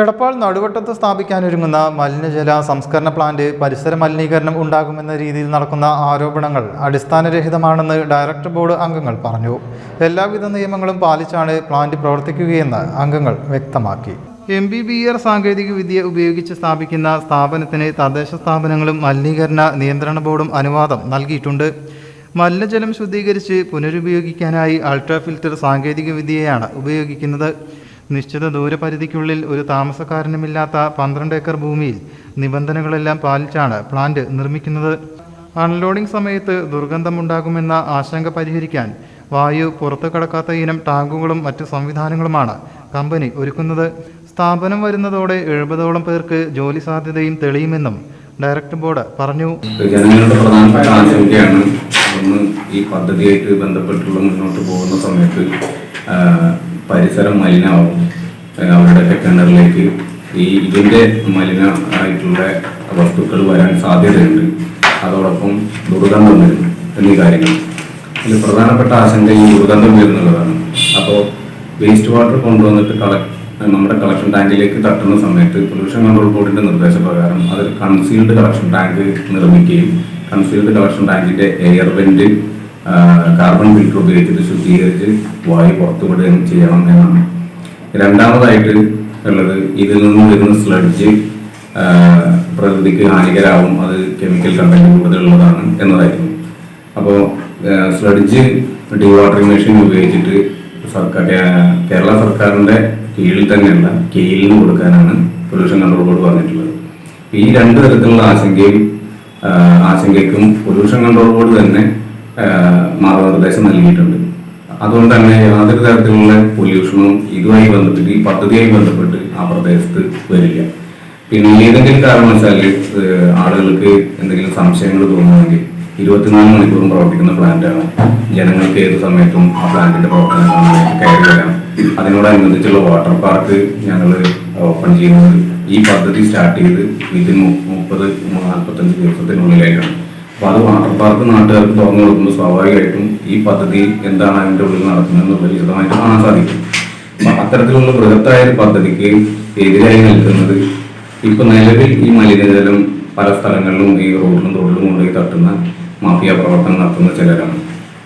എടപ്പാൾ നടുവട്ടത്ത് സ്ഥാപിക്കാനൊരുങ്ങുന്ന മലിനജല സംസ്കരണ പ്ലാന്റ് പരിസര മലിനീകരണം ഉണ്ടാകുമെന്ന രീതിയിൽ നടക്കുന്ന ആരോപണങ്ങൾ അടിസ്ഥാനരഹിതമാണെന്ന് ഡയറക്ടർ ബോർഡ് അംഗങ്ങൾ പറഞ്ഞു. എല്ലാവിധ നിയമങ്ങളും പാലിച്ചാണ് പ്ലാന്റ് പ്രവർത്തിക്കുകയെന്ന് അംഗങ്ങൾ വ്യക്തമാക്കി. എം ബി ബി ആർ സാങ്കേതിക വിദ്യ ഉപയോഗിച്ച് സ്ഥാപിക്കുന്ന സ്ഥാപനത്തിന് തദ്ദേശ സ്ഥാപനങ്ങളും മലിനീകരണ നിയന്ത്രണ ബോർഡും അനുവാദം നൽകിയിട്ടുണ്ട്. മലിനജലം ശുദ്ധീകരിച്ച് പുനരുപയോഗിക്കാനായി അൾട്രാ ഫിൽറ്റർ സാങ്കേതിക വിദ്യയാണ് ഉപയോഗിക്കുന്നത്. നിശ്ചിത ദൂരപരിധിക്കുള്ളിൽ ഒരു താമസക്കാരനുമില്ലാത്ത പന്ത്രണ്ട് ഏക്കർ ഭൂമിയിൽ നിബന്ധനകളെല്ലാം പാലിച്ചാണ് പ്ലാന്റ് നിർമ്മിക്കുന്നത്. അൺലോഡിംഗ് സമയത്ത് ദുർഗന്ധമുണ്ടാകുമെന്ന ആശങ്ക പരിഹരിക്കാൻ വായു പുറത്തു കടക്കാത്ത ഇനം ടാങ്കുകളും മറ്റ് സംവിധാനങ്ങളുമാണ് കമ്പനി ഒരുക്കുന്നത്. സ്ഥാപനം വരുന്നതോടെ എഴുപതോളം പേർക്ക് ജോലി സാധ്യതയും തെളിയുമെന്നും ഡയറക്ടർ ബോർഡ് പറഞ്ഞു. ജനങ്ങളുടെ പ്രധാനപ്പെട്ട ആശങ്കയാണ് ഒന്ന് ഈ പദ്ധതിയായിട്ട് ബന്ധപ്പെട്ടുള്ള മുന്നോട്ട് പോകുന്ന സമയത്ത് പരിസരം മലിനമാവും. അവരുടെ കിണറിലേക്ക് ഈ ഇതിന്റെ മലിനമായിട്ടുള്ള വസ്തുക്കൾ വരാൻ സാധ്യതയുണ്ട്. അതോടൊപ്പം ദുർഗന്ധം വരും എന്നീ കാര്യങ്ങൾ. അതിൽ പ്രധാനപ്പെട്ട ആശങ്ക ഈ ദുർഗന്ധം വരുന്നുള്ളതാണ്. അപ്പോൾ വേസ്റ്റ് വാട്ടർ കൊണ്ടുവന്നിട്ട് കളക്ട് നമ്മുടെ കളക്ഷൻ ടാങ്കിലേക്ക് തട്ടുന്ന സമയത്ത് പൊല്യൂഷൻ കൺട്രോൾ ബോർഡിന്റെ നിർദ്ദേശപ്രകാരം അതൊരു കൺസീൽഡ് കളക്ഷൻ ടാങ്ക് നിർമ്മിക്കുകയും കൺസീൽഡ് കളക്ഷൻ ടാങ്കിന്റെ എയർ വെന്റ് കാർബൺ ഫിൽറ്റർ ഉപയോഗിച്ചിട്ട് ശുദ്ധീകരിച്ച് വായു പുറത്തുവിടുകയും ചെയ്യണം എന്നാണ്. രണ്ടാമതായിട്ട് ഉള്ളത് ഇതിൽ നിന്ന് വരുന്ന സ്ലഡ്ജ് പ്രകൃതിക്ക് ഹാനികരാവും അത് കെമിക്കൽ കണ്ടന്റ് കൂടുതലുള്ളതാണ് എന്നതായിരുന്നു. അപ്പോൾ സ്ലഡ്ജ് ഡീവാട്ടറിംഗ് മെഷീൻ ഉപയോഗിച്ചിട്ട് സർക്കാർ കേരള സർക്കാരിന്റെ കീഴിൽ തന്നെയുള്ള കെയിലിന് കൊടുക്കാനാണ് പൊല്യൂഷൻ കൺട്രോൾ ബോർഡ് പറഞ്ഞിട്ടുള്ളത്. ഈ രണ്ട് തരത്തിലുള്ള ആശങ്കയും ആശങ്കയ്ക്കും പൊല്യൂഷൻ കൺട്രോൾ ബോർഡ് തന്നെ മാർഗനിർദ്ദേശം നൽകിയിട്ടുണ്ട്. അതുകൊണ്ട് തന്നെ യാതൊരു തരത്തിലുള്ള പൊല്യൂഷനും ഇതുമായി ബന്ധപ്പെട്ട് ഈ പദ്ധതിയായി ബന്ധപ്പെട്ട് ആ പ്രദേശത്ത് വരില്ല. പിന്നെ ഏതെങ്കിലും കാരണവശാൽ ആളുകൾക്ക് എന്തെങ്കിലും സംശയങ്ങൾ തോന്നുമെങ്കിൽ ഇരുപത്തിനാല് മണിക്കൂറും പ്രവർത്തിക്കുന്ന പ്ലാന്റാണ്. ജനങ്ങൾക്ക് ഏത് സമയത്തും ആ പ്ലാന്റിന്റെ പ്രവർത്തനം കയറി വരാം. അതിനോടനുബന്ധിച്ചുള്ള വാട്ടർ പാർക്ക് ഞങ്ങൾ ഓപ്പൺ ചെയ്യുന്നത് ഈ പദ്ധതി സ്റ്റാർട്ട് ചെയ്ത് ഇതിന് മുപ്പത് നാൽപ്പത്തഞ്ച് ദിവസത്തിനുള്ളിലായിട്ടാണ്. അപ്പോൾ അത് വാട്ടർ പാർക്ക് നാട്ടുകാർക്ക് തുറന്നു കൊടുക്കുമ്പോൾ സ്വാഭാവികമായിട്ടും ഈ പദ്ധതി എന്താണ് അതിന്റെ ഉള്ളിൽ നടക്കുന്നതെന്നുള്ള വിശദമായിട്ട് കാണാൻ സാധിക്കും. അപ്പൊ അത്തരത്തിലുള്ള ബൃഹത്തായ ഒരു പദ്ധതിക്ക് എതിരായി നിൽക്കുന്നത് ഇപ്പൊ നിലവിൽ ഈ മലിനജലം പല സ്ഥലങ്ങളിലും ഈ റോഡിലും തോട്ടിലും കൊണ്ടുപോയി തട്ടുന്ന മാഫിയ പ്രവർത്തനം നടത്തുന്ന ചിലരാണ്.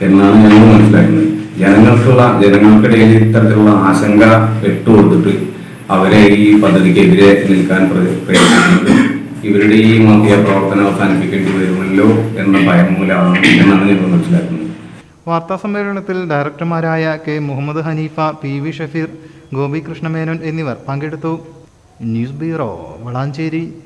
എന്നാണ് ഞങ്ങൾ മനസ്സിലാക്കുന്നത്. ജനങ്ങൾക്കുള്ള ജനങ്ങൾക്കിടയിൽ ഇത്തരത്തിലുള്ള ആശങ്ക ഇട്ടുകൊടുത്തിട്ട് അവരെ ഈ പദ്ധതിക്കെതിരെ നിൽക്കാൻ പ്ര- പ്രേരിപ്പിക്കുന്നത് ഇവരുടെ ഈ മാഫിയ പ്രവർത്തനം അവസാനിപ്പിക്കേണ്ടി വരുമല്ലോ എന്ന ഭയം മൂലമാണ് എന്നാണ് ഞങ്ങൾ മനസ്സിലാക്കുന്നത്. വാർത്താ സമ്മേളനത്തിൽ ഡയറക്ടർമാരായ K Muhammad Haneefa P V Shafeer Gopi Krishnamenon എന്നിവർ പങ്കെടുത്തു. News bureau Valanchery.